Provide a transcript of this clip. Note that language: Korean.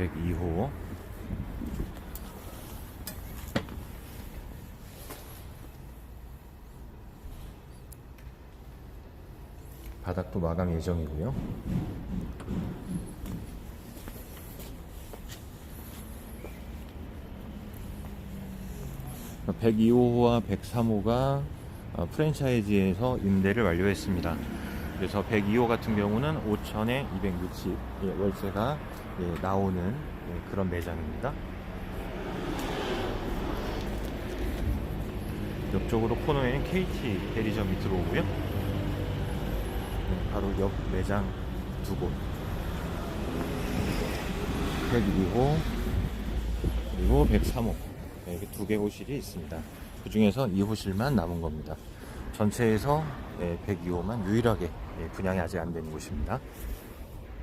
102호 바닥도 마감 예정이고요. 어, 102호와 103호가 어, 프랜차이즈에서 임대를 완료했습니다. 그래서 102호 같은 경우는 5천에 260 예, 월세가 예, 나오는 예, 그런 매장입니다. 옆쪽으로 코너에는 KT 대리점이 들어오고요. 네, 바로 옆 매장 두 곳. 102호 그리고 103호 네, 이렇게 두 개 호실이 있습니다. 그 중에서 2호실만 남은 겁니다. 전체에서 102호만 유일하게 예, 분양이 아직 안 된 곳입니다.